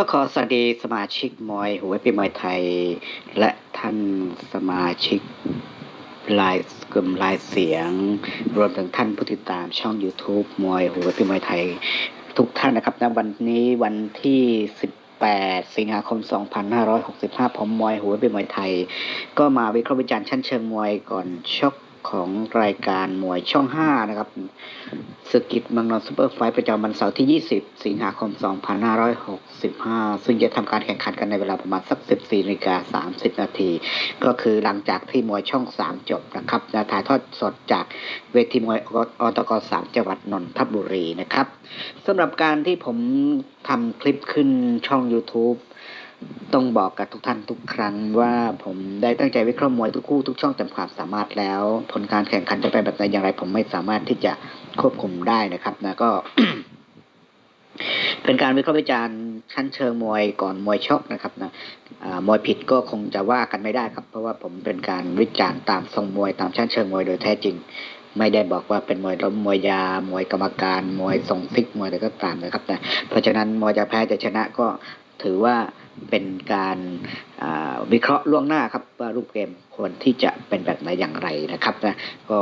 ก็ขอสวัสดีสมาชิกมวยหัวปีมวยไทย และท่านสมาชิกลายกลุ่มลายเสียง รวมถึงท่านผู้ติดตามช่อง YouTube มวยหัวปีมวยไทย ทุกท่านนะครับณวันนี้วันที่ 18 สิงหาคม 2565 ผมมวยหัวปีมวยไทย ก็มาวิเคราะห์วิจารณ์ชั้นเชิงมวยก่อนชก ของรายการมวยช่อง 5 นะครับศึกิจเมืองนนซูเปอร์ไฟประจำวันเสาร์ที่ 20 สิงหาคม 2565 ซึ่งจะทำการแข่งขันกันในเวลาประมาณสัก 14นาฬิกา30 นาที ก็คือหลังจากที่มวยช่อง 3 จบนะครับจะถ่ายทอดสดจากเวทีมวยอตก3จังหวัดนนทบุรีนะครับสำหรับการที่ผมทำคลิปขึ้นช่อง YouTube ต้องบอกกับทุกท่านทุกครั้งว่าผมได้ตั้งใจวิเคราะห์มวยทุกคู่ทุกช่องเต็มความสามารถแล้ว ผลการแข่งขันจะเป็นแบบไหนอย่างไร ผมไม่สามารถที่จะควบคุมได้นะครับนะก็ เป็นการวิเคราะห์วิจารณ์ชั้นเชิงมวยก่อนมวยชกนะครับนะมวยผิดก็คงจะว่ากันไม่ได้ครับ เพราะว่าผมเป็นการวิจารณ์ตามทรงมวยตามชั้นเชิงมวยโดยแท้จริง ไม่ได้บอกว่าเป็นมวยล้มมวยยามวยกรรมการมวยทรงซิกมวยอะไรก็ตามนะครับนะเพราะฉะนั้นมวยจะแพ้จะชนะก็ถือว่า เป็นการวิเคราะห์ล่วงหน้าครับว่ารูปเกมควรที่จะเป็นแบบไหนอย่างไรนะครับนะก็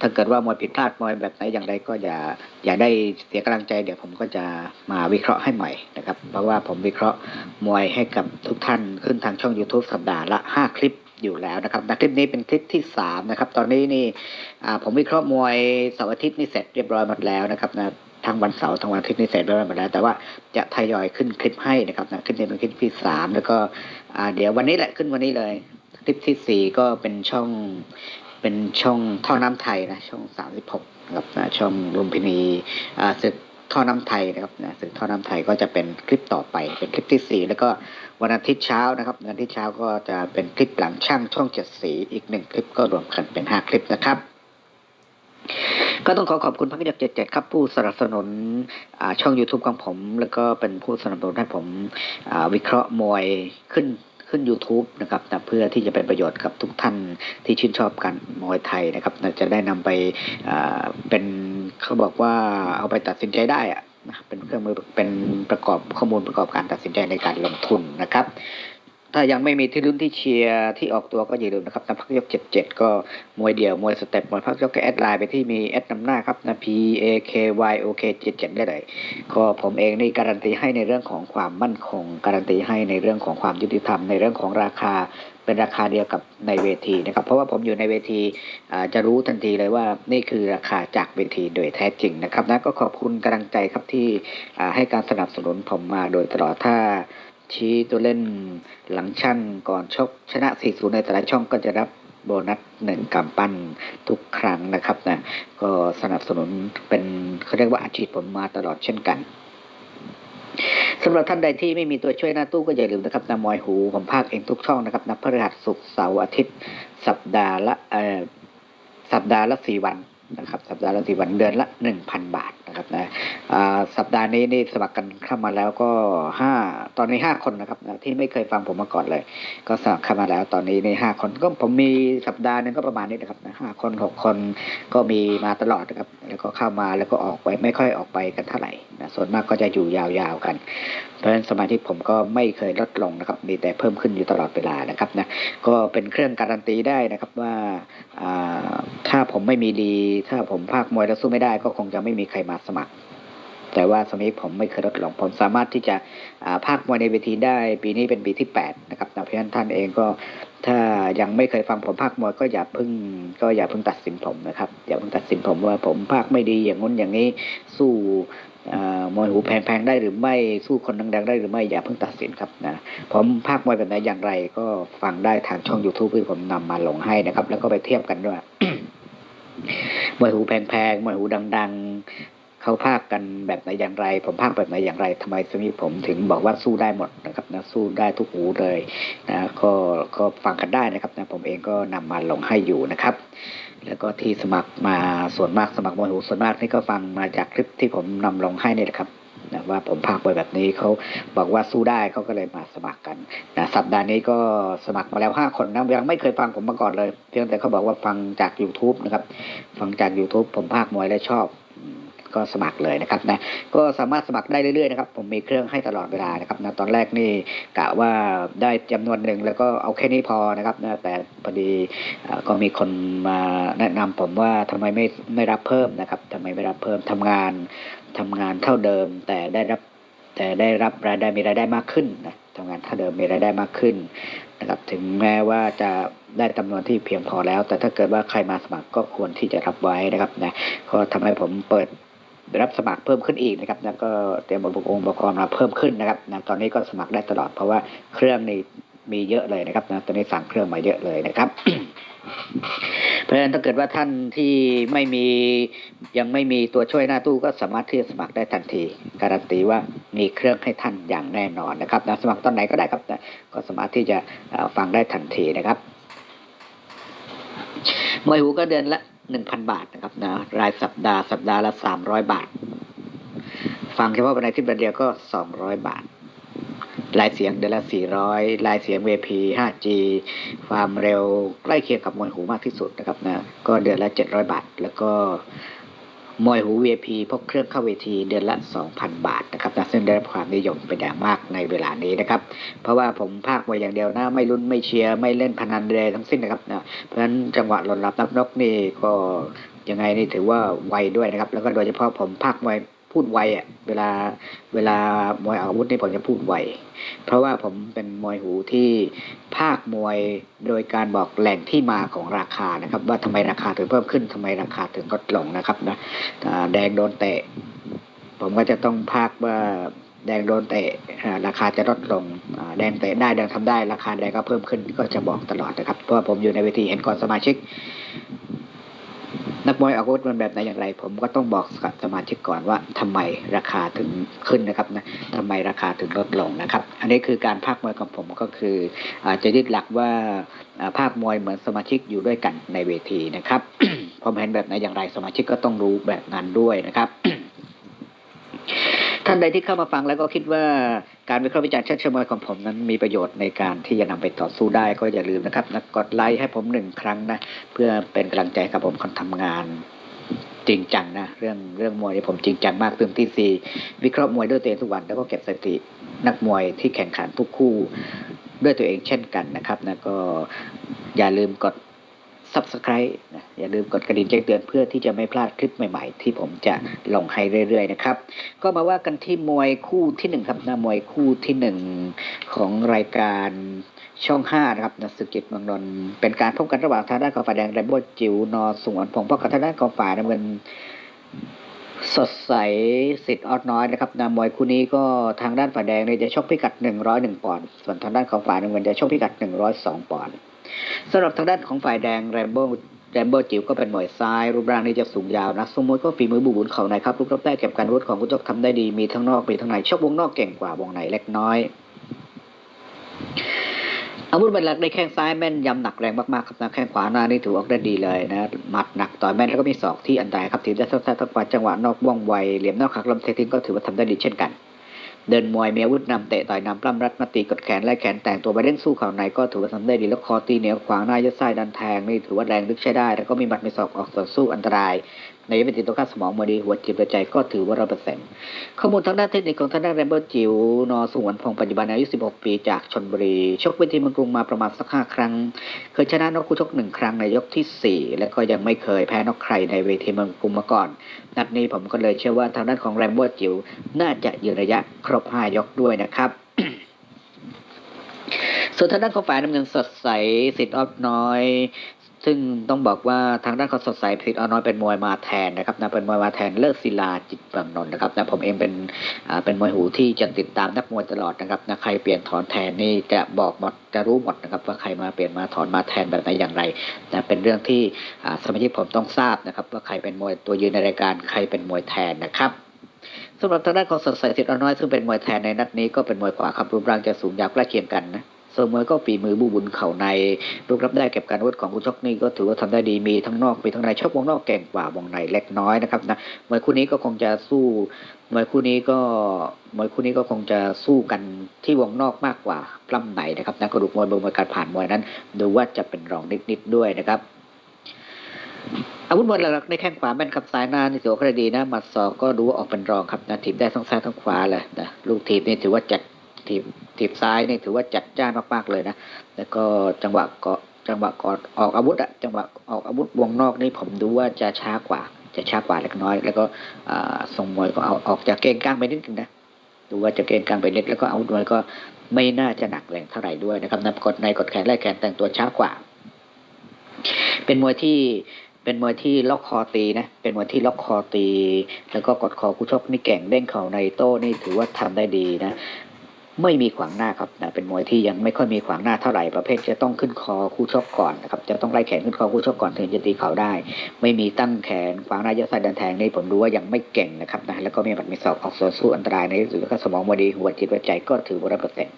ถ้าเกิดว่ามวยผิดพลาดมวยแบบไหนอย่างไรก็อย่าอย่าได้เสียกำลังใจเดี๋ยวผมก็จะมาวิเคราะห์ให้ใหม่นะครับ เพราะว่าผมวิเคราะห์มวยให้กับทุกท่านขึ้นทางช่อง YouTube สัปดาห์ละ 5 คลิปอยู่แล้วนะครับนะคลิปนี้เป็นคลิปที่ 3 นะครับ ตอนนี้นี่ผมวิเคราะห์มวยเสาร์อาทิตย์นี่เสร็จเรียบร้อยหมดแล้วนะครับนะ ทั้งวันเสาร์ทั้งวันอาทิตย์นี่เสร็จเรียบร้อยหมดแล้ว แต่ว่าจะทยอยขึ้นคลิปให้นะครับนะคลิปนี้เป็นคลิปที่สามแล้วก็เดี๋ยววันนี้แหละขึ้นวันนี้เลย คลิปที่สี่ก็เป็นช่องเป็นช่องท่อน้ำไทยนะช่องสามสิบหกนะครับนะช่องลุมพินีอ่าศึกท่อน้ำไทยนะครับนะศึกท่อน้ำไทยก็จะเป็นคลิปต่อไปเป็นคลิปที่สี่แล้วก็วันอาทิตย์เช้านะครับวันอาทิตย์เช้าก็จะเป็นคลิปหลังช่างช่องเจ็ดสีอีกหนึ่งคลิปก็รวมกันเป็นห้าคลิปนะครับ ก็ต้องขอขอบคุณพักยักเจ็ดเจ็ดครับผู้สนับสนุนช่อง YouTube ของผม แล้วก็เป็นผู้สนับสนุนให้ผมวิเคราะห์มวยขึ้นขึ้น YouTube นะครับนะเพื่อที่จะเป็นประโยชน์กับทุกท่านที่ชื่นชอบกันมวยไทยนะครับนะจะได้นำไปเป็นเขาบอกว่าเอาไปตัดสินใจได้อะนะเป็นเครื่องมือเป็นประกอบข้อมูลประกอบการตัดสินใจในการลงทุนนะครับ ถ้ายังไม่มีที่ลุ้นที่เชียร์ที่ออกตัวก็อย่าลืมนะครับนะพักยกเจ็ดเจ็ดก็มวยเดี่ยวมวยสเต็ปมวยพักยกก็แอดไลน์ไปที่มีแอดนำหน้าครับนะ P A K Y O K เจ็ดเจ็ดได้เลยก็ผมเองนี่การันตีให้ในเรื่องของความมั่นคง การันตีให้ในเรื่องของความยุติธรรมในเรื่องของราคาเป็นราคาเดียวกับในเวทีนะครับ เพราะว่าผมอยู่ในเวทีจะรู้ทันทีเลยว่านี่คือราคาจากเวทีโดยแท้จริงนะครับนะก็ขอบคุณกำลังใจครับที่ให้การสนับสนุนผมมาโดยตลอดถ้า ชี้ตัวเล่นหลังชั่นก่อนชกชนะ 4-0 ในแต่ละช่องก็จะรับโบนัสหนึ่งกำปั้นทุกครั้งนะครับนะก็สนับสนุนเป็นเขาเรียกว่าอาชีพผมมาตลอดเช่นกันสำหรับท่านใดที่ไม่มีตัวช่วยหน้าตู้ก็อย่าลืมนะครับนะมอยหูผมภาคเองทุกช่องนะครับนับพฤหัสศุกร์เสาร์อาทิตย์ สัปดาห์ละสัปดาห์ละสี่วันนะครับ สัปดาห์ละสี่วันเดือนละหนึ่งพันบาท นะครับนะสัปดาห์นี้นี่สมัครกันเข้ามาแล้วก็ห้าตอนนี้ห้าคนนะครับนะที่ไม่เคยฟังผมมาก่อนเลย ก็สมัครเข้ามาแล้วตอนนี้ในห้าคนก็ผมมีสัปดาห์หนึงก็ประมาณนี้นะครับนะห้าคนหกคนก็มีมาตลอดนะครับ แล้วก็เข้ามาแล้วก็ออกไปไม่ค่อยออกไปกันเท่าไหร่นะส่วนมากก็จะอยู่ยาวๆกัน เพราะฉะนั้นสมาธิผมก็ไม่เคยลดลงนะครับ มีแต่เพิ่มขึ้นอยู่ตลอดเวลานะครับนะ ก็เป็นเครื่องการันตีได้นะครับว่าถ้าผมไม่มีดี ถ้าผมภาคมวยแล้วสู้ไม่ได้ก็คงจะไม่มีใครมาสมัคร แต่ว่าสมัยผมไม่เคยลดลง ผมสามารถที่จะาภาคมวยในเวทีได้ ปีนี้เป็นปีที่ 8 นะครับนะเพราะฉะนั้นท่านเองก็ถ้ายังไม่เคยฟังผมภาคมวยก็อย่าเพิ่งก็อย่าเพิ่งตัดสินผมนะครับอย่าเพิ่งตัดสินผมว่าผมภาคไม่ดีอย่างงู้นอย่างนี้สู้ มวยหูแพงๆได้หรือไม่สู้คนดังๆ ได้หรือไม่อย่าเพิ่งตัดสินครับนะผมภาคมวยแบบไหนอย่างไรก็ฟังได้ทางช่อง YouTube ที่ผมนำมาลงให้นะครับ แล้วก็ไปเทียบกันด้วยมวยหูแพงๆมวยหูดัง ๆ เขาภาคกันแบบไหนอย่างไร ผมภาคแบบไหนอย่างไรทำไมสมิผมถึงบอกว่าสู้ได้หมดนะครับนะสู้ได้ทุกหูเลยนะก็ก็ฟังกันได้นะครับนะผมเองก็นำมาลงให้อยู่นะครับ แล้วก็ที่สมัครมาส่วนมากสมัครมวยหูส่วนมากนี่ก็ฟังมาจากคลิปที่ผมนำลงให้นี่แหละครับนะว่าผมพากไปแบบนี้เขาบอกว่าสู้ได้เขาก็เลยมาสมัครกันนะสัปดาห์นี้ก็สมัครมาแล้วห้าคนนะยังไม่เคยฟังผมมาก่อนเลย เพียงแต่เขาบอกว่าฟังจาก YouTube นะครับ ฟังจาก YouTube ผมพากมวยและชอบ ก็สมัครเลยนะครับนะก็สามารถสมัครได้เรื่อยๆนะครับผมมีเครื่องให้ตลอดเวลานะครับนะตอนแรกนี่กะว่าได้จำนวนหนึ่งแล้วก็เอาแค่นี้พอนะครับนะแต่พอดีก็มีคนมาแนะนำผมว่าทำไมไม่ไม่รับเพิ่มนะครับทำไมไม่รับเพิ่มทำงานทำงานเท่าเดิม แต่ได้รับแต่ได้รับรายได้มีรายได้มากขึ้นนะทำงานเท่าเดิมมีรายได้มากขึ้นนะครับถึงแม้ว่าจะได้จำนวนที่เพียงพอแล้ว แต่ถ้าเกิดว่าใครมาสมัครก็ควรที่จะรับไว้นะครับนะก็ทำให้ผมเปิด รับสมัครเพิ่มขึ้นอีกนะครับแล้วก็เตรียมอุปกรณ์อุปกรณ์มาเพิ่มขึ้นนะครับนะตอนนี้ก็สมัครได้ตลอดเพราะว่าเครื่องนี้มีเยอะเลยนะครับนะตอนนี้สั่งเครื่องมาเยอะเลยนะครับ เพราะฉะนั้นถ้าเกิดว่าท่านที่ไม่มียังไม่มีตัวช่วยหน้าตู้ก็สามารถที่จะสมัครได้ทันที การันตีว่ามีเครื่องให้ท่านอย่างแน่นอนนะครับนะสมัครตอนไหนก็ได้ครับนะก็สามารถที่จะฟังได้ทันทีนะครับมวยหูก็เดือนละ หนึ่งพันบาทนะครับนะรายสัปดาห์สัปดาห์ละสามร้อยบาท ฟังเฉพาะวันอาทิตย์วันเดียวก็สองร้อยบาทลายเสียงเดือนละ 400 ลายเสียง VP 5G ความเร็วใกล้เคียงกับมวยหูมากที่สุดนะครับนะ ก็เดือนละ 700 บาท แล้วก็ มวยหู VIP พกเครื่องเข้าเวทีเดือนละ 2,000 บาทนะครับนะซึ่งได้รับความนิยมเป็นอย่างมากในเวลานี้นะครับ เพราะว่าผมภาคมวยอย่างเดียวนะไม่ลุ้นไม่เชียร์ไม่เล่นพนันใดๆทั้งสิ้นนะครับนะเพราะฉะนั้นจังหวะหล่นรับนับนกนี่ก็ยังไงนี่ถือว่าไวด้วยนะครับ แล้วก็โดยเฉพาะผมภาคมวย พูดไวอะ เวลาเวลามวยอาวุธนี่ผมจะพูดไว เพราะว่าผมเป็นมวยหูที่ภาคมวยโดยการบอกแหล่งที่มาของราคานะครับ ว่าทำไมราคาถึงเพิ่มขึ้นทำไมราคาถึงลดลงนะครับนะแดงโดนเตะ ผมก็จะต้องภาคว่าแดงโดนเตะราคาจะลดลงแดงเตะได้แดงทำได้ราคาแดงก็เพิ่มขึ้นก็จะบอกตลอดนะครับเพราะว่าผมอยู่ในเวทีเห็นก่อนสมาชิก นักมวยอาวุธมันแบบไหนอย่างไร ผมก็ต้องบอกกับสมาชิกก่อนว่าทำไมราคาถึงขึ้นนะครับนะทำไมราคาถึงลดลงนะครับ อันนี้คือการภาคมวยของผมก็คืออาจะยึดหลักว่าอ่าภาคมวยเหมือนสมาชิกอยู่ด้วยกันในเวทีนะครับผมเห็นแบบไหนอย่างไรสมาชิกก็ต้องรู้แบบนั้นด้วยนะครับ ท่านใดที่เข้ามาฟังแล้วก็คิดว่าการวิเคราะห์วิจารณ์เชิงเชิงมวยของผมนั้นมีประโยชน์ในการที่จะนำไปต่อสู้ได้ก็อย่าลืมนะครับนะกดไลค์ให้ผมหนึ่งครั้งนะเพื่อเป็นกำลังใจกับผมคนทำงานจริงจังนะเรื่องเรื่องมวยนี่ผมจริงจังมากตื่นที่สี่วิเคราะห์มวยด้วยตัวเองทุกวันแล้วก็เก็บสถิตินักมวยที่แข่งขันทุกคู่ด้วยตัวเองเช่นกันนะครับนะก็อย่าลืมกด subscribe นะอย่าลืมกดกระดิ่งแจ้งเตือนเพื่อที่จะไม่พลาดคลิปใหม่ๆ ที่ผมจะลงให้เรื่อยๆนะครับ ก็มาว่ากันที่มวยคู่ที่หนึ่งครับนะมวยคู่ที่หนึ่งของรายการช่องห้านะครับนะสึกจิตเมืองนนท์เป็นการพบกันระหว่างทางด้านของฝ่ายแดงแรโบ้จิ๋วนอสวนพงศ์พบกับทางด้านของฝ่ายน้ำเงินสดใสสิทธิ์ออดน้อยนะครับนะมวยคู่นี้ก็ทางด้านฝ่ายแดงเนี่ยจะชกพิกัด 101 ปอนด์ส่วนทางด้านของฝ่ายน้ำเงินจะชกพิกัด 102 ปอนด์ สำหรับทางด้านของฝ่ายแดงแรมโบ้แรมโบ้จิ๋วก็เป็นหมวยซ้าย รูปร่างนี่จะสูงยาวนะสมมติก็ฝีมือบูบุญเขาในครับลูกรับได้เก็บการวุฒิของกุจกทำได้ดีมีทั้งนอกมีทั้งในชกวงนอกเก่งกว่าวงในเล็กน้อยอาวุธเป็นหลักในแข้งซ้ายแม่นยำหนักแรงมากๆครับนะแข้งขวาหน้านี่ถือออกได้ดีเลยนะหมัดหนักต่อยแม่นแล้วก็มีศอกที่อันตรายครับทีมได้สั้นๆทั้งกว่าจังหวะนอกว่องไวเหลี่ยมนอกขักลมเทคนิคก็ถือว่าทำได้ดีเช่นกัน เดินมวยมีอาวุธนำเตะต่อยนำปล้ำรัดมาตีกดแขนไล่แขนแต่งตัวไปเล่นสู้เข่าในก็ถือว่าทำได้ดีแล้วคอตีเหนียวขวางหน้ายัดไส้ดันแทงนี่ถือว่าแรงลึกใช้ได้ แล้วก็มีหมัดมีศอกออกต่อสู้อันตราย ในเป็นติดตัวข้าสมองมดีหัวจิตใจก็ถือว่าร้อยเปอร์เซ็นต์ข้อมูลทางด้านเทคนิคของทางด้านแรมเบอร์จิว นอสงวนพงศ์ปัจจุบันอายุ 16 ปีจากชนบุรี ชกเวทีเมืองกรุงมาประมาณสักห้าครั้ง เคยชนะนกคู่ชกหนึ่งครั้งในยกที่ 4 และก็ยังไม่เคยแพ้นกใครในเวทีเมืองกรุงมาก่อน นัดนี้ผมก็เลยเชื่อว่าทางด้านของแรมเบอร์จิว น่าจะยืนระยะครบ5ยกด้วยนะครับส่วนทางด้านของฝ่ายน้ำเงินสดใสสิทธิ์ออฟน้อย ซึ่งต้องบอกว่าทางด้านของสดใสสิทธิ์อน้อยเป็นมวยมาแทนนะครับนะเป็นมวยมาแทนเลิศศิลาจิตบังนนท์นะครับนะผมเองเป็นอ่าเป็นมวยหูที่จะติดตามนักมวยตลอดนะครับนะใครเปลี่ยนถอนแทนนี่จะบอกหมดจะรู้หมดนะครับว่าใครมาเปลี่ยนมาถอนมาแทนแบบไหนอย่างไรนะเป็นเรื่องที่อ่าสมาชิกผมต้องทราบนะครับว่าใครเป็นมวยตัวยืนในรายการใครเป็นมวยแทนนะครับสำหรับทางด้านของสดใสสิทธิ์อน้อยซึ่งเป็นมวยแทนในนัดนี้ก็เป็นมวยขวาครับรูปร่างจะสูงยาวใกล้เคียงกันนะ ส่วนมวยก็ฝีมือบูบุญเข่าในรูปรับได้เก็บการวุธของผู้ชกนี่ก็ถือว่าทำได้ดีมีทั้งนอกมีทั้งในชกวงนอกเก่งกว่าวงในเล็กน้อยนะครับนะมวยคู่นี้ก็คงจะสู้มวยคู่นี้ก็มวยคู่นี้ก็คงจะสู้กันที่วงนอกมากกว่าปล้ำในนะครับนะกระดูกมวยบนมวยการผ่านมวยนั้นดูว่าจะเป็นรองนิดๆด้วยนะครับอาวุธมวยหลักๆในแข้งขวาแม่นขับซ้ายหน้านี่ถือว่าค่อนข้างดีนะหมัดศอกก็ดูว่าออกเป็นรองครับนะถีบได้ทั้งซ้ายทั้งขวาเลยนะลูกถีบนี่ถือว่าจัด ถีบถีบซ้ายนี่ถือว่าจัดจ้านมากๆเลยนะ แล้วก็จังหวะเกาะจังหวะกอดออกอาวุธอะจังหวะออกอาวุธวงนอกนี่ผมดูว่าจะช้ากว่า จะช้ากว่าเล็กน้อย แล้วก็อ่งมวยก็เอาออกจากเกณฑ์กลางไปนิดนึงนะดูว่าจะเกณฑ์กลางไปนิดแล้วก็อาวุธมวยก็ไม่น่าจะหนักแรงเท่าไหร่ด้วยนะครับนะกดในกดแขนไล่แขนแต่งตัวช้ากว่า เป็นมวยที่เป็นมวยที่ล็อกคอตีนะ เป็นมวยที่ล็อกคอตี แล้วก็กดคอคู่ชกนี่เก่งเด้งเข่าในโต้นี่ถือว่าทำได้ดีนะ ไม่มีขวางหน้าครับนะเป็นมวยที่ยังไม่ค่อยมีขวางหน้าเท่าไหร่ประเภทจะต้องขึ้นคอคู่ชกก่อนนะครับจะต้องไล่แขนขึ้นคอคู่ชกก่อนถึงจะตีเข่าได้ ไม่มีตั้งแขนขวางหน้ายัดใส่ดันแทงนี่ผมดูว่ายังไม่เก่งนะครับนะแล้วก็มีบัตรมีสอบออกส่วนสู้อันตรายในที่สุดแล้วก็สมองบดีหัวจิตหัวใจก็ถือว่าร้อยเปอร์เซ็นต์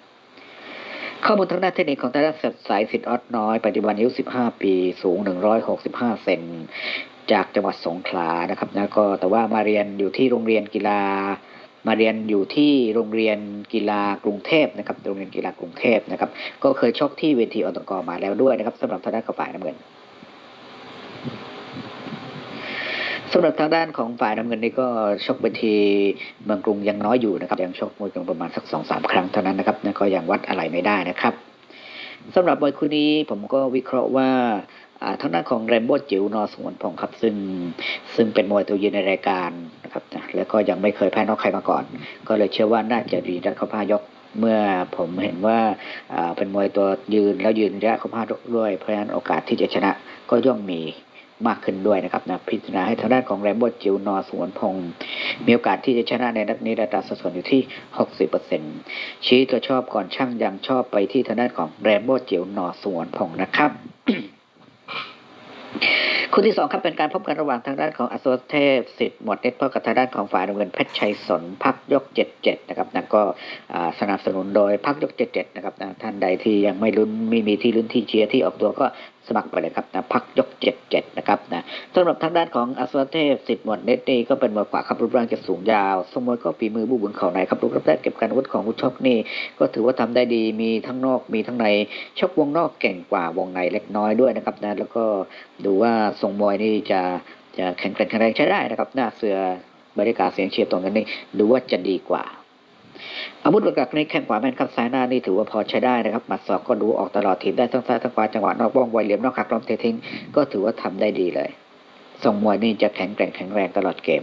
ข้อมูลทางด้านเทคนิคของแต่ละสายสิทธิ์ออดน้อย ปัจจุบันอายุ 15 ปี สูง 165 เซนจากจังหวัดสงขลานะครับนะก็แต่ว่ามาเรียนอยู่ที่โรงเรียนกีฬา มาเรียนอยู่ที่โรงเรียนกีฬากรุงเทพนะครับ โรงเรียนกีฬากรุงเทพนะครับ ก็เคยชกที่เวทีอตกมาแล้วด้วยนะครับสำหรับทางด้านของฝ่ายน้ำเงินสำหรับทางด้านของฝ่ายน้ำเงินนี่ก็ชกเวทีเมืองกรุงยังน้อยอยู่นะครับ ยังชกมวยกรุงประมาณสักสองสามครั้งเท่านั้นนะครับนะก็ยังวัดอะไรไม่ได้นะครับสำหรับมวยคู่นี้ผมก็วิเคราะห์ว่า ทางด้านของแรมโบ้จิ๋วนอสงวนพงศ์ครับซึ่งซึ่งเป็นมวยตัวยืนในรายการนะครับแล้วก็ยังไม่เคยแพ้นอกใครมาก่อน ก็เลยเชื่อว่าน่าจะดีรัดเข้าพายกเมื่อผมเห็นว่าเป็นมวยตัวยืนแล้วยืนระยะเข้าพายด้วยเพราะฉะนั้นโอกาสที่จะชนะก็ย่อมมีมากขึ้นด้วยนะครับนะพิจารณาให้ทางด้านของแรมโบ้จิ๋วนอสวนพงศ์มีโอกาสที่จะชนะในนัดนี้ระดับสัดส่วนอยู่ที่ 60%ชี้ตัวชอบก่อนช่างยังชอบไปที่ทางด้านของแรมโบ้จิ๋วนอสวนพงศ์นะครับ คู่ที่สองครับเป็นการพบกันระหว่างทางด้านของอสวเทพสิทธิ์หมวดเน็ตพกับทางด้านของฝ่ายน้ำเงินเพชรชัยสนพักยกเจ็ดเจ็ดนะครับนะก็สนับสนุนโดยพักยกเจ็ดเจ็ดนะครับนะท่านใดที่ยังไม่ลุ้นไม่มีที่ลุ้นที่เชียร์ที่ออกตัวก็ สมัครไปเลยครับนะพักยกเจ็ดเจ็ดนะครับนะสำหรับทางด้านของอโศเทพสิทธิ์หมดเน็ตนี่ก็เป็นมวยขวาครับรูปร่างจะสูงยาวสมมวยก็ฝีมือบูบุญเข่าในครับรูปร่างเก็บการอาวุธของผู้ชกนี่ ก็ถือว่าทำได้ดีมีทั้งนอกมีทั้งในชกวงนอกเก่งกว่าวงในเล็กน้อยด้วยนะครับนะแล้วก็ดูว่าทรงมวยนี่จะจะแข็งแกร่งแข็งแรงใช้ได้นะครับหน้าเสือบรรยากาศเสียงเชียร์ตรงกันนี่ดูว่าจะดีกว่า อาวุธหลักๆในแข้งขวาแม่นครับซ้ายหน้านี่ถือว่าพอใช้ได้นะครับหมัดศอกก็ดูออกตลอดทีมได้ทั้งซ้ายทั้งขวาจังหวะนอกบ้องไวเหลี่ยมนอกหักล้อมเททิ้งก็ถือว่าทำได้ดีเลยทรงมวยนี่จะแข็งแกร่งแข็งแรงตลอดเกม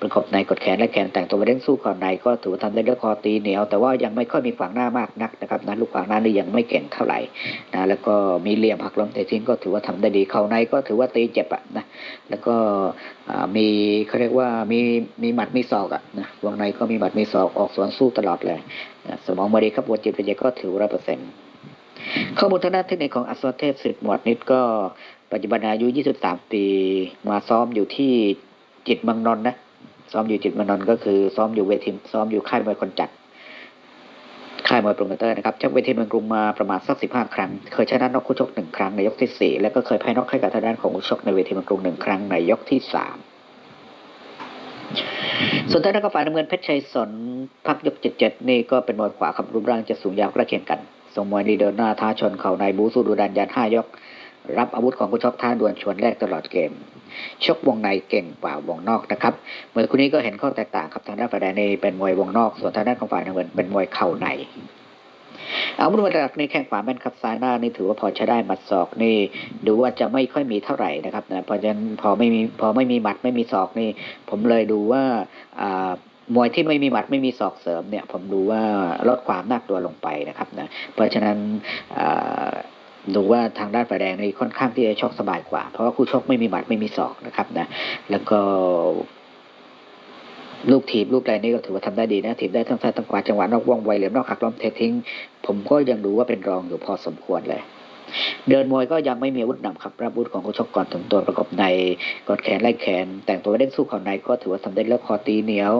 ประกบในกดแขนและแขนแต่งตัวไปเล่นสู้ข่อนในก็ถือว่าทำได้ด้วยคอตีเหนียว แต่ว่ายังไม่ค่อยมีขวางหน้ามากนักนะครับนะลูกขวางหน้านี่ยังไม่เก่งเท่าไหร่นะแล้วก็มีเหลี่ยมหักล้มเตะทิ้งก็ถือว่าทำได้ดีเข่าในก็ถือว่าตีเจ็บอะนะแล้วก็มีเขาเรียกว่ามีมีหมัดมีศอกอะนะวงในก็มีหมัดมีศอกออกสวนสู้ตลอดเลยนะสมองบดีครับวัวจิตวิทยาก็ถือร้อยเปอร์เซ็นต์ข้อมูลทางด้านเทคนิคของอัศวเทพสิทธิ์หมวดนิดก็ปัจจุบันอายุ 23 ปี มาซ้อมอยู่ที่ จิตมังนนนะซ้อมอยู่จิตรเมงนนก็คือซ้อมอยู่เวทีซ้อมอยู่ค่ายมวยคนจัดค่ายมวยโปรโมเตอร์นะครับจากเวทีเมืองกรุงมาประมาณสักสิบห้าครั้ง เคยชนะนอกคู่ชกหนึ่งครั้งในยกที่สี่แล้วก็เคยแพ้นอกให้กับทางด้านของคู่ชกในเวทีเมืองกรุงหนึ่งครั้งในยกที่สามส่วนทางด้านของฝ่ายน้ำเงินเพชรชัยสนพักยกเจ็ดเจ็ดนี่ก็เป็นมวยขวาครับรูปร่างจะสูงยาวใกล้เคียงกันทรงมวยนีเดินหน้าท้าชนเข่าในบูสู้ดูดันยันห้ายก รับอาวุธของคู่ชกท่าดวลชวนแรกตลอดเกม ชกวงในเก่งกว่าวงนอกนะครับเมวยคู่นี้ก็เห็นข้อแตกต่างครับทางด้านฝ่ายแดงนี่เป็นมวยวงนอก ส่วนทางด้านของฝ่ายน้ำเงินเป็นมวยเข่าในอาวุธหลักในแข้งขวาแม่นครับซ้ายหน้านี่ถือว่าพอใช้ได้หมัดศอกนี่ดูว่าจะไม่ค่อยมีเท่าไหร่นะครับนะเพราะฉะนั้นพอไม่มีพอไม่มีหมัดไม่มีศอกนี่ ผมเลยดูว่าอ่ามวยที่ไม่มีหมัดไม่มีศอกเสริมเนี่ย ผมดูว่าลดความน่ากลัวลงไปนะครับนะเพราะฉะนั้นอ่า ดูว่าทางด้านฝ่ายแดงนี่ค่อนข้างที่จะชกสบายกว่า เพราะว่าคู่ชกไม่มีหมัดไม่มีศอกนะครับนะแล้วก็ลูกทีบลูกอะไรนี่ก็ถือว่าทำได้ดีนะทีบได้ทั้งซ้ายทั้งขวาจังหวะนอกว่องไวเหลี่ยมนอกหักล้อมเททิ้ง ผมก็ยังดูว่าเป็นรองอยู่พอสมควรเลย เดินมวยก็ยังไม่มีอาวุธนำครับรับอาวุธของคู่ชกก่อนถึงตัวประกอบในกดแขนไล่แขน แต่งตัวเล่นสู้เข่าในก็ถือว่าทำได้แล้วคอตีเหนียว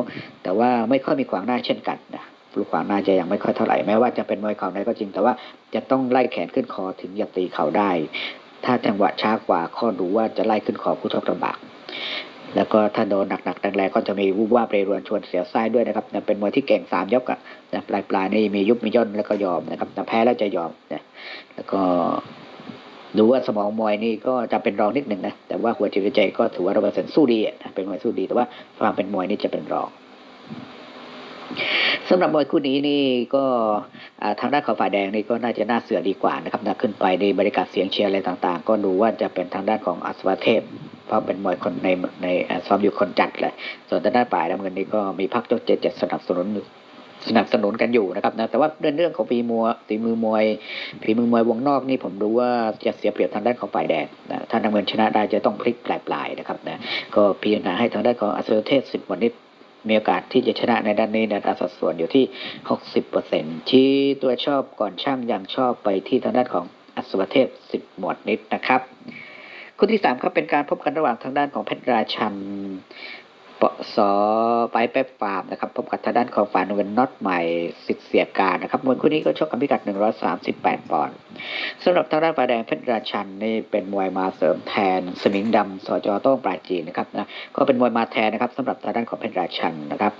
แต่ว่าไม่ค่อยมีขวางหน้าเช่นกันนะ ลูกขวาหน้าจะยังไม่ค่อยเท่าไหร่แม้ว่าจะเป็นมวยเข่าในก็จริง แต่ว่าจะต้องไล่แขนขึ้นคอถึงจะตีเข่าได้ ถ้าจังหวะช้ากว่าข้อดูว่าจะไล่ขึ้นคอคู่ชกลำบากแล้วก็ถ้าโดนหนักๆแรงๆก็จะมีวูบว่าบเรรวนชวนเสียวไส้ด้วยนะครับเป็นมวยที่เก่งสามยกอะนะปลายปลายๆนี่มียุบมีย่นแล้วก็ยอมนะครับนะแพ้แล้วจะยอมนะแล้วก็รู้ว่าสมองมวยนี่ก็จะเป็นรองนิดหนึ่งนะแต่ว่าหัวจิตใจก็ถือว่าร้อยเปอร์เซ็นต์สู้ดีนะเป็นมวยสู้ดีแต่ว่าความเป็นมวยนี่จะเป็นรอง สำหรับมวยคู่นี้นี่ก็ทางด้านของฝ่ายแดงนี่ก็น่าจะน่าเสือดีกว่านะครับนะขึ้นไปในบริการเสียงเชียร์อะไรต่างๆ ก็ดูว่าจะเป็นทางด้านของอัศวเทพเพราะเป็นมวยคนในในซ้อมอยู่คนจัดเลยส่วนทางด้านฝ่ายน้ำเงินนี่ก็มีพักยกเจ็ดเจ็ดสนับสนุนสนับสนุนกันอยู่นะครับนะแต่ว่าเรื่องเรื่องของฝีมือฝีมือมวยฝีมือมวยวงนอกนี่ผมรู้ว่าจะเสียเปรียบทางด้านของฝ่ายแดงนะถ้าน้ำเงินชนะได้จะต้องพลิกปลายๆนะครับนะก็พิจารณาให้ทางด้านของอัศวเทพสิบวันนี้ มีโอกาสที่จะชนะในด้านนี้ในอัตราสัดส่วนอยู่ที่ 60%ที่ตัวชอบก่อนช่างยังชอบไปที่ทางด้านของอัศวเทพ 10บหมวดนิดนะครับ คู่ที่สามครับเป็นการพบกันระหว่างทางด้านของเพชรราชัน ปสไปแป๊บฟาร์มนะครับพบกับทางด้านของฝ่ายนเงินน็อตใหม่สิทธิ์เสียการนะครับมวยคู่นี้ก็ชกกันพิกัด 138 ปอนด์สำหรับทางด้านฝ่ายแดงเพชรราชันนี่เป็นมวยมาเสริมแทน สมิงดำสจโต้งปลายจีนนะครับนะก็เป็นมวยมาแทนนะครับสำหรับทางด้านของเพชรราชันนะครับ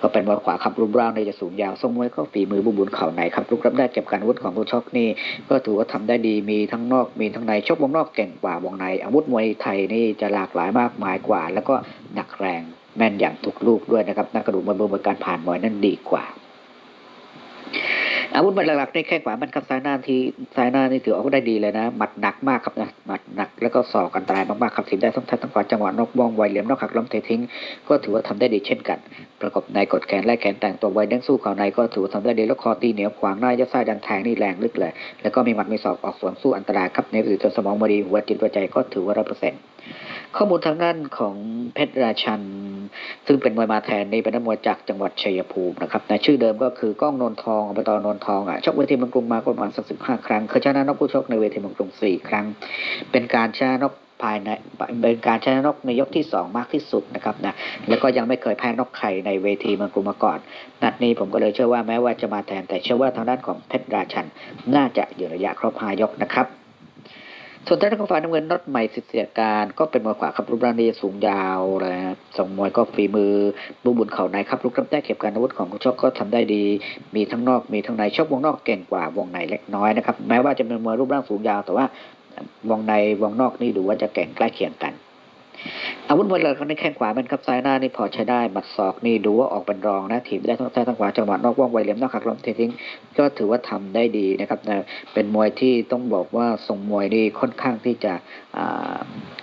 ก็เป็นมวยขวาขับรูปร่างในจะสูงยาวทรงมวยก็ฝีมือบุบุญเข่าในครับลุกรับได้เก็บการวุธของผู้ชกนี่ก็ถือว่าทำได้ดีมีทั้งนอกมีทั้งในชกวงนอกเก่งกว่าวงในอาวุธมวยไทยนี่จะหลากหลายมากมายกว่า แล้วก็หนักแรง แม่นอย่างทุกลูกด้วยนะครับนักกระดูกมวยบนการผ่านมวยนั่นดีกว่า อาวุธมันหลักๆในแข้งขวามันครับซ้ายหน้าที่ซ้ายหน้านี่ถือออกได้ดีเลยนะหมัดหนักมากครับนะหมัดหนักแล้วก็ศอกอันตรายมากๆครับทีมได้ทั้งทัดทั้งขวาจังหวะนอกว่องไวเหลี่ยมนอกหักล้มเททิ้ง ก็ถือว่าทำได้ดีเช่นกัน ประกอบในกดแขนไล่แขนแต่งตัวไวเด้งสู้เข่าในก็ถือว่าทำได้ดีแล้วคอตีเหนียวขวางหน้ายัดไส้ดันแทงนี่แรงลึกเลย แล้วก็มีหมัดมีศอกออกสวนสู้อันตรายครับในหรือจนสมองบดีหัวจิตหัวใจก็ถือว่าร้อยเปอร์เซ็นต์ ข้อมูลทางด้านของเพชรราชัน ซึ่งเป็นมวยมาแทนนี่เป็นนักมวยจากจังหวัดชัยภูมินะครับในชื่อเดิมก็คือก้องนนทองอบตนนทองอะชกเวทีเมืองกรุงมาประมาณสักสิบห้าครั้งเคยชนะนกผู้ชกในเวทีเมืองกรุงสี่ครั้ง เป็นการชนะนกภายในเป็นการชนะนกในยกที่สองมากที่สุดนะครับนะแล้วก็ยังไม่เคยแพ้นกใครในเวทีเมืองกรุงมาก่อน นัดนี้ผมก็เลยเชื่อว่าแม้ว่าจะมาแทนแต่เชื่อว่าทางด้านของเพชรราชัน น่าจะอยู่ระยะครบหายกนะครับ ส่วนทางด้านของฝ่ายน้ำเงินน็อตใหม่สิทธิการก็เป็นมวยขวาครับรูปร่างดีสูงยาวเลยนะครับส่งมวยก็ฝีมือบุบุญเข่าในครับลูกรับได้เก็บการอาวุธของผู้ชกก็ทำได้ดี มีทั้งนอกมีทั้งในชกวงนอกเก่งกว่าวงในเล็กน้อยนะครับแม้ว่าจะเป็นมวยรูปร่างสูงยาวแต่ว่าวงในวงนอกนี่ดูว่าจะเก่งใกล้เคียงกัน อาวุธมวยหลักในแข้งขวาเป็นครับซ้ายหน้านี่พอใช้ได้หมัดศอกนี่ดูว่าออกเป็นรองนะถีบได้ทั้งซ้ายทั้งขวาจังหวะนอกว่องไวเหลี่ยมนอกหักล้มเททิ้งก็ถือว่าทำได้ดีนะครับนะเป็นมวยที่ต้องบอกว่าทรงมวยนี่ค่อนข้างที่จะ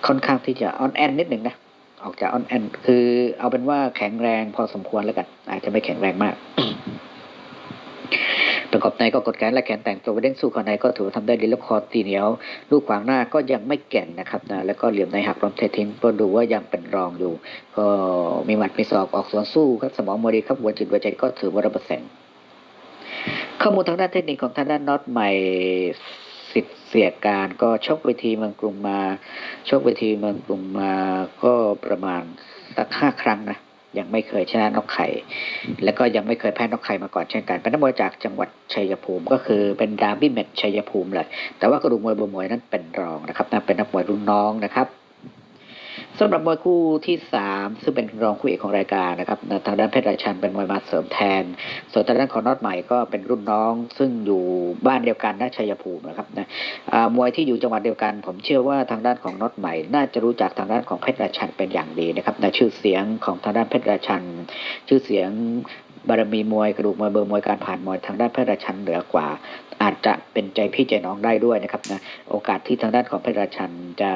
ค่อนข้างที่จะออนแอนนิดหนึ่งนะออกจากออนแอนคือเอาเป็นว่าแข็งแรงพอสมควรแล้วกัน อาจจะไม่แข็งแรงมาก ประกอบในก็กดแขนและแขนแต่งตัวไปเด้งสู้ข้างในก็ถือว่าทำได้ดีแล้วคอตีเหนียวลูกขวางหน้าก็ยังไม่แก่นนะครับนะแล้วก็เหลี่ยมในหักล้มเททิ้งก็ดูว่ายังเป็นรองอยู่ ก็มีหมัดมีศอกออกสวนสู้ครับสมองมดีครับหัวจิตหัวใจก็ถือว่าร้อยเปอร์เซ็นต์ข้อมูลทางด้านเทคนิคของทางด้านน็อตใหม่สิทธิ์เสียการก็ชกเวทีเมืองกรุงมาชกเวทีเมืองกรุงมาก็ประมาณสักห้าครั้งนะ ยังไม่เคยชนะนกไข่ แล้วก็ยังไม่เคยแพ้นกไข่มาก่อนเช่นกันเป็นนักมวยจากจังหวัดชัยภูมิ ก็คือเป็นดาร์บี้แมตช์ชัยภูมิเลย แต่ว่ากระดูกมวยบนมวยนั้นเป็นรองนะครับนั่นเป็นนักมวยรุ่นน้องนะครับ สำหรับมวยคู่ที่สามซึ่งเป็นรองคู่เอกของรายการนะครับทางด้านเพชรราชันเป็นมวยมาเสริมแทน ส่วนทางด้านของน็อตใหม่ก็เป็นรุ่นน้อง ซึ่งอยู่บ้านเดียวกันนะชัยภูมินะครับนะมวยที่อยู่จังหวัดเดียวกัน ผมเชื่อว่าทางด้านของน็อตใหม่ น่าจะรู้จักทางด้านของเพชรราชันเป็นอย่างดีนะครับในชื่อเสียงของทางด้านเพชรราชัน ชื่อเสียงบารมีมวยกระดูกมวยเบอร์มวยการผ่านมวยทางด้านเพชรราชันเหนือกว่า อาจจะเป็นใจพี่ใจน้องได้ด้วยนะครับนะโอกาสที่ทางด้านของเพชรราชันจะ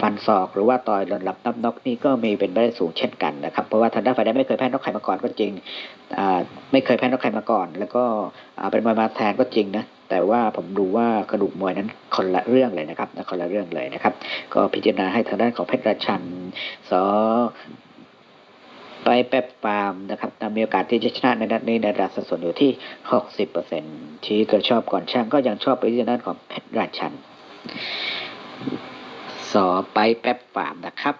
ฟันศอกหรือว่าต่อยหล่นหลับนับนกนี่ก็มีเป็นไปได้สูงเช่นกันนะครับเพราะว่าทางด้านฝ่ายแดงไม่เคยแพ้นกไข่มาก่อนก็จริงไม่เคยแพ้นกไข่มาก่อน แล้วก็เป็นมวยมาแทนก็จริงนะแต่ว่าผมดูว่ากระดูกมวยนั้นคนละเรื่องเลยนะครับคนละเรื่องเลยนะครับ ก็พิจารณาให้ทางด้านของเพชรราชันส อไปแป๊บฟาร์มนะครับมีโอกาสที่จะชนะในนัดนี้ในระดับสัดส่วนอยู่ที่ 60%ที่เกิดชอบก่อนช่างก็ยังชอบไปที่ด้านของเพชรราชันสอไปแป๊บฟาร์มนะครับ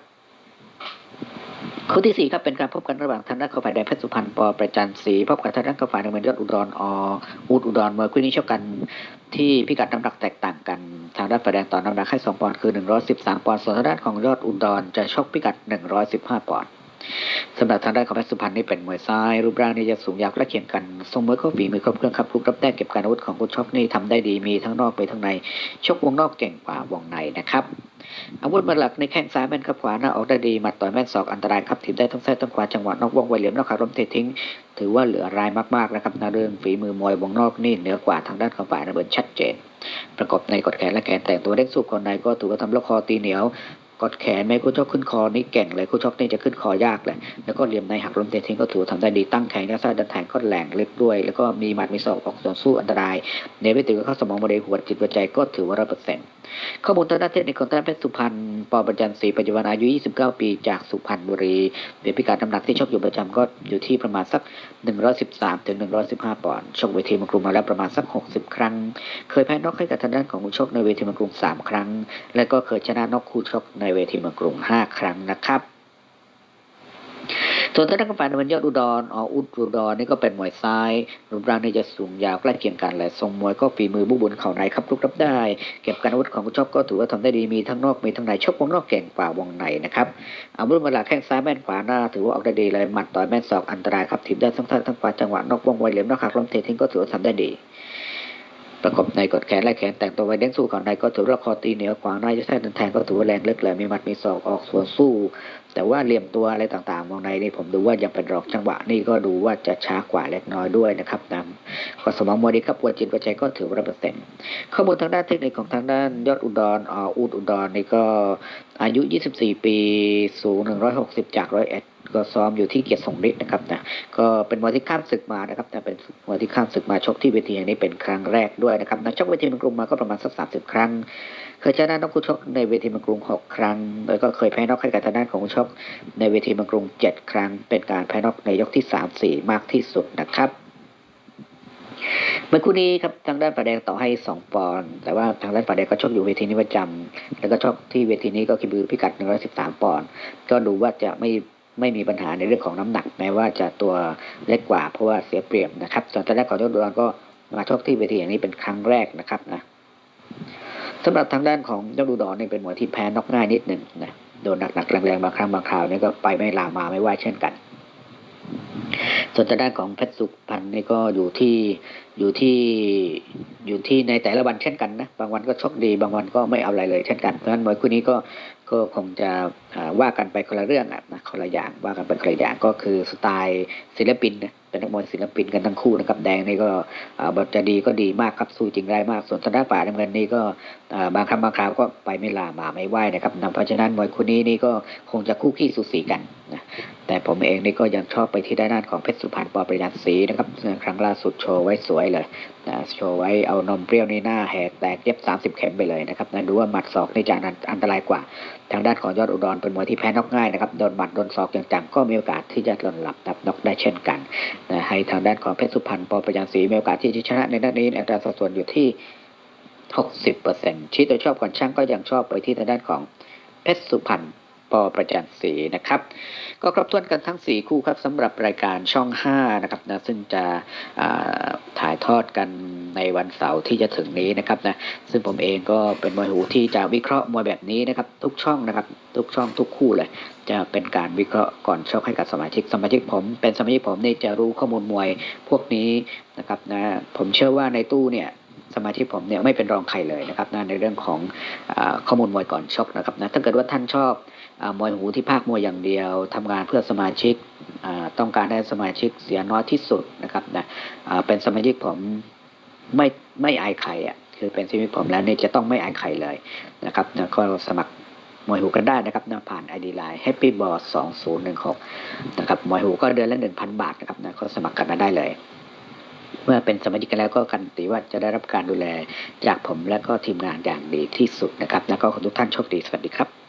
คู่ที่สี่ครับเป็นการพบกันระหว่างทางด้านของฝ่ายแดงเพชรสุพรรณปอประจันศรีพบกับทางด้านของฝ่ายน้ำเงินยอดอุดรออูดอุดรเมื่อคู่นี้ชกกันที่พิกัดน้ำหนักแตกต่างกันทางด้านฝ่ายแดงต่อน้ำหนักให้2ปอนด์คือ113ปอนด์ส่วนทางด้านของยอดอุดรจะชกพิกัด115ปอนด์ สำหรับทางด้านของเพชรสุพรรณนี่เป็นมวยซ้าย รูปร่างนี่จะสูงยาวใกล้เคียงกันทรงมวยก็ฝีมือครบเครื่องครับผู้รับแต้เก็บการอาวุธของคุณชกนี่ทำได้ดีมีทั้งนอกไปทั้งในชกวงนอกเก่งกว่าวงในนะครับอาวุธมาหลักในแข้งซ้ายแม่นครับขวาหน้าออกได้ดีหมัดต่อยแม่นศอกอันตรายครับถีบได้ทั้งซ้ายทั้งขวาจังหวะนอกวงไวเหลี่ยมนอกขาล้มเททิ้ง ถือว่าเหลือรายมากๆนะครับในเรื่องฝีมือมวยวงนอกนี่เหนือกว่าทางด้านของฝ่ายระเบิดชัดเจน ประกอบในกดแขนและแขนแต่งตัวเด้งสู้คนในก็ถือว่าทำลูกคอตีเหนียว กดแขนแม่คู่ชกขึ้นคอนี่เก่งเลยคู่ชกนี่จะขึ้นคอยากแหละแล้วก็เหลี่ยมในหักล้มเตะทิ้งก็ถือว่าทำได้ดีตั้งแขนยัดไส้ดันแทงก็แหลงเล็กด้วย แล้วก็มีหมัดมีศอกออกส่วนสู้อันตราย เนวิติก็เข้าสมองบริเวณหัวจิตหัวใจก็ถือว่าร้อยเปอร์เซ็นต์ ข้อมูลทางด้านเทคนิคของท่านเพชรสุพรรณปอประจันศรีปัจจุบันอายุ 29 ปีจากสุพรรณบุรีเดี๋ยวพิการน้ำหนักที่ชอบอยู่ประจำก็อยู่ที่ประมาณสัก 113ถึง115 ปอนด์ชกเวทีมังกรุงมาแล้วประมาณสัก 60 ครั้ง เคยแพ้น็อกให้กับทางด้านของคู่ชกในเวทีมังกรุง 3 ครั้ง และก็เคยชนะน็อกคู่ชกในเวทีมังกรุง 5 ครั้งนะครับ ส่วนทางด้านของฝ่ายนวลยอดอุดรอ๋ออุดอุดรนี่ก็เป็นมวยซ้ายรูปร่างนี่จะสูงยาวใกล้เคียงกันและทรงมวยก็ฝีมือบุกบุญเข่าในครับลุกรับได้ เก็บการอาวุธของคุณชอบก็ถือว่าทำได้ดีมีทั้งนอกมีทั้งในชกวงนอกเก่งกว่าวงในนะครับอาวุธมาหลักแข้งซ้ายแม่นขวาหน้าถือว่าออกได้ดีเลยหมัดต่อยแม่นศอกอันตรายครับทีมได้ทั้งท่าทั้งขวาจังหวะนอกวงไวเหลี่ยมนอกหักล้มเททิ้งก็ถือว่าทำได้ดี ประกบในกดแขนไล่แขนแต่งตัวไว้เด้งสู้ก่อนในก็ถือว่าคอตีเหนือขวางในจะใช้ดันแทงก็ถือว่าแรงเลึกเลยมีหมัดมีศอกออกส่วนสู้ แต่ว่าเหลี่ยมตัวอะไรต่างๆวงในนี่ผมดูว่ายังเป็นรองจังหวะนี่ก็ดูว่าจะช้ากว่าเล็กน้อยด้วยนะครับนะก็สมองมวยดีครับปวดจิตปวดใจก็ถือว่าเปอร์เซ็นต์ข้อมูลทางด้านเทคนิคของทางด้านยอดอุดรออุดอุดรนี่ก็อายุ 24 ปี สูง 160 จากร้อยเอ็ด ก็ซ้อมอยู่ที่เกียรติทรงฤทธิ์นะครับนะก็เป็นมวยที่ข้ามศึกมานะครับแต่เป็นมวยที่ข้ามศึกมาชกที่เวทีแห่งนี้เป็นครั้งแรกด้วยนะครับนะชกเวทีมืองกรุงมาก็ประมาณสัก30ครั้ง เคยชนะน็อกคู่ชกในเวทีมืองกรุง6ครั้ง แล้วก็เคยแพ้น็อกให้กับทางด้านของคู่ชกในเวทีมืองกรุง7ครั้ง เป็นการแพ้น็อกในยกที่3 4มากที่สุดนะครับเมื่อคู่นี้ครับทางด้านฝ่ายแดงต่อให้ 2 ปอนด์แต่ว่าทางด้านฝ่ายแดงก็ชกอยู่เวทีนี้ประจำแล้วก็ชกที่เวทีนี้ก็คือพิกัด 113 ปอนด์ก็ดูว่าจะไม่ ไม่มีปัญหาในเรื่องของน้ำหนัก แม้ว่าจะตัวเล็กกว่าเพราะว่าเสียเปรียบนะครับ ส่วนทางด้านของยอดดวนก็มาชกที่เวทีอย่างนี้เป็นครั้งแรกนะครับนะสำหรับทางด้านของยอดดูดอนนี่เป็นมวยที่แพ้นอกง่ายนิดหนึ่งนะโดนหนักๆแรงๆบางครั้งบางคราวนี่ก็ไปไม่ลามาไม่ไหวเช่นกัน ส่วนทางด้านของเพชรสุพรรณนี่ก็อยู่ที่อยู่ที่อยู่ที่ในแต่ละวันเช่นกันนะบางวันก็โชคดีบางวันก็ไม่เอาอะไรเลยเช่นกันเพราะฉะนั้นมวยคู่นี้ก็ ก็คงจะว่ากันไปคนละเรื่องนะคนละอย่างว่ากันไปคนละอย่างก็คือสไตล์ศิลปินนะ เป็นนักมวยศิลปินกันทั้งคู่นะครับแดงนี่ก็บทจะดีก็ดีมากครับสู้จริงได้มาก ส่วนทางด้านฝ่าน้ำเงินนี่ก็บางครั้งบางคราวก็ไปไม่ลามาไม่ไหวนะครับนะเพราะฉะนั้นมวยคู่นี้นี่ก็คงจะคู่ขี้สูสีกันนะแต่ผมเองนี่ก็ยังชอบไปที่ด้านของเพชรสุพรรณปอประยันศรีนะครับครั้งล่าสุดโชว์ไว้สวยเลยนะโชว์ไว้เอานมเปรี้ยวในหน้าแหกแตกเย็บ 30 เข็มไปเลยนะครับนะดูว่าหมัดศอกในจานันอันตรายกว่า ทางด้านของยอดอุดรเป็นมวยที่แพ้นอกง่ายนะครับโดนหมัดโดนศอกอย่างจังก็มีโอกาสที่จะหล่นหลับนับนอกได้เช่นกันนะให้ทางด้านของเพชรสุพรรณปอประยันศรีมีโอกาสที่จะชนะในนัดนี้อัตราสัดส่วนอยู่ที่ 60%ชี้ตัวชอบก่อนช่างก็ยังชอบไปที่ทางด้านของเพชรสุพรรณ ปอประจันศรีนะครับ ก็ครบถ้วนกันทั้ง 4 คู่ครับสำหรับรายการช่อง 5 นะครับนะซึ่งจะถ่ายทอดกันในวันเสาร์ที่จะถึงนี้นะครับนะซึ่งผมเองก็เป็นมวยหูที่จะวิเคราะห์มวยแบบนี้นะครับ ทุกช่องนะครับ ทุกช่องทุกคู่เลย จะเป็นการวิเคราะห์ก่อนชกให้กับสมาชิกสมาชิกผม เป็นสมาชิกผมนี่จะรู้ข้อมูลมวยพวกนี้นะครับนะผมเชื่อว่าในตู้เนี่ย สมาชิกผมเนี่ยไม่เป็นรองใครเลยนะครับนะในเรื่องของอข้อมูลมวยก่อนชกนะครับนะถ้าเกิดว่าท่านชอบอมวยหูที่ภาคมวยอย่างเดียวทำงานเพื่อสมาชิกต้องการให้สมาชิกเสียน้อยที่สุดนะครับนะเป็นสมาชิกผมไม่ไม่อายใครอะคือเป็นสมาชิกผมแล้วเนี่ยจะต้องไม่อายใครเลยนะครับนะก็สมัครมวยหูกันได้นะครับนะผ่าน ID Line Happy b a l l 2016นะครับมวยหูก็เดือนละ1,000บาทนะครับนะก็สมัครกันมาได้เลย เมื่อเป็นสมาชิกกันแล้วก็กันตีว่าจะได้รับการดูแลจากผมและก็ทีมงานอย่างดีที่สุดนะครับ แล้วก็ขอทุกท่านโชคดีสวัสดีครับ